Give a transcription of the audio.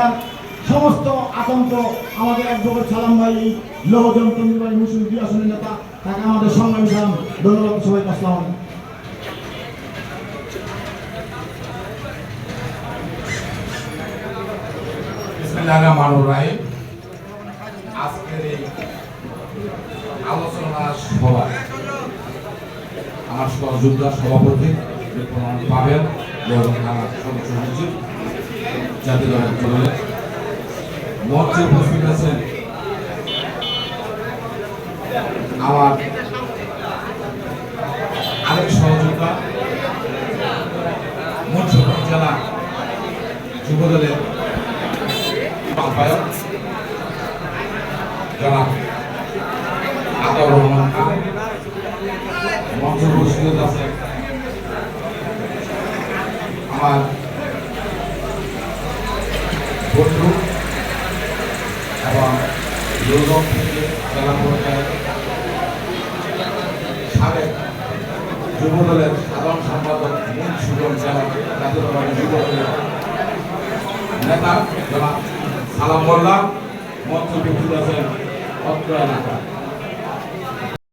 হাসিনার সমস্ত আতঙ্ক আমাদের অ্যাডভোকেট সালাম ভাই, এই লৌহযন্ত্র নির্বাহী মুসলিম আসনের নেতা, তাকে আমাদের সংগ্রামী সালাম, ধন্যবাদ সবাই সভা, আমার সহযোদ্ধা সভাপতি পাবেন সদস্য সচিব। জাতীয় দলের মঞ্চে উপস্থিত আছেন আমার আরেক সহযোদ্ধা, মুন্সিগঞ্জ জেলা যুবদলের আহ্বায়ক, জনাব আতাউর রহমান খান। মঞ্চে উপস্থিত আছে আমার বন্ধু এবং দুর্গম থেকে জেলা পর্যায়ে সাবেক যুবদলের সাধারণ সম্পাদক মুন্সিগঞ্জ জেলা জাতীয় দলের যুবদলের নেতা জনাব সালাম মোল্লা উপস্থিত আছেন অত্র এলাকা।